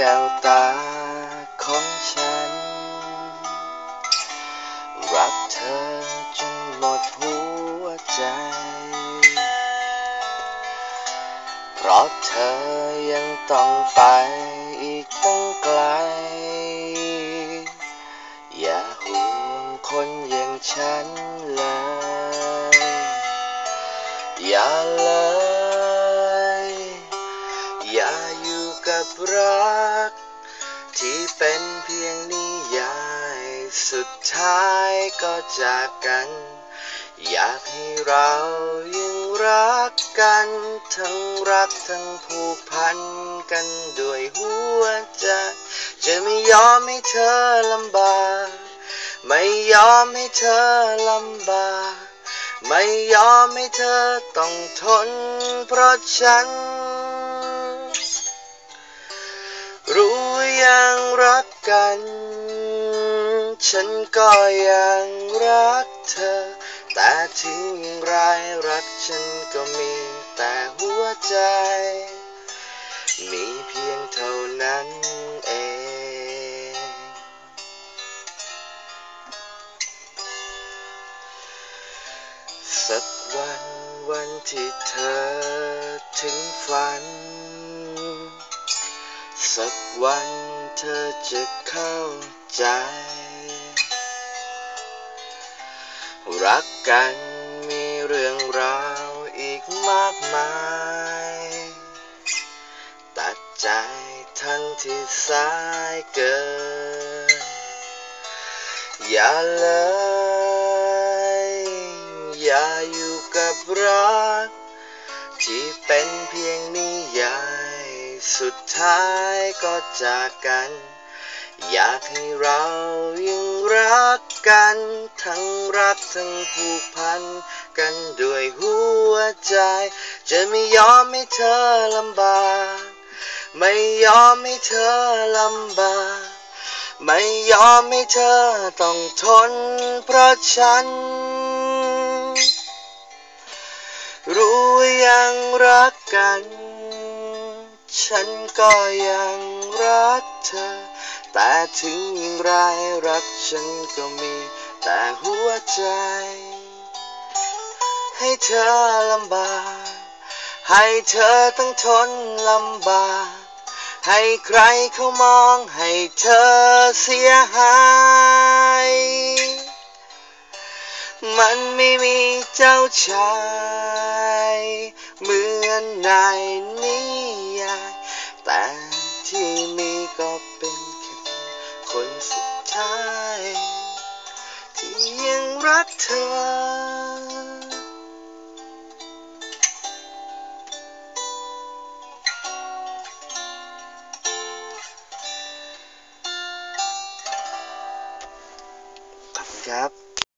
แก้วตาของฉัน รักเธอจนหมดหัวใจ เพราะเธอยังต้องไป กับรัก ที่เป็นเพียงนิยาย สุดท้ายก็จากกัน อยากให้เรายังรักกัน ทั้งรักทั้งผูกพันกันด้วยหัวใจจะไม่ยอมให้เธอลำบาก ไม่ยอมให้เธอลำบาก ไม่ยอมให้เธอต้องทน เพราะฉัน ยังรักกัน ฉันก็ยังรักเธอ แต่ถึงอย่างไรรักฉันก็มีแต่หัวใจ มีเพียงเท่านั้นเองสักวันวันที่เธอถึงฝัน สักวันเธอจะเข้าใจ รักกันมีเรื่องราวอีกมากมาย ตัดใจทั้งที่สายเกิน อย่าเลยอย่าอยู่กับรัก ที่เป็นเพียงนิยาย สุดท้ายก็จากกัน อยากให้เรายังรักกัน ทั้งรักทั้งผูกพัน กันด้วยหัวใจ จะไม่ยอมให้เธอลำบาก ไม่ยอมให้เธอลำบากไม่ยอมให้เธอต้องทนเพราะฉัน รู้ยังรักกัน ฉันก็ยังรักเธอ แต่ถึงอย่างไรรักฉันก็มีแต่หัวใจ ให้เธอลำบาก ให้เธอต้องทนลำบาก ให้ใครเขามองให้เธอเสียหาย มันไม่มีเจ้าชาย เหมือนในนิยาย แต่ที่มีก็เป็นแค่คนสุดท้าย ที่ยังรักเธอขอบคุณครับ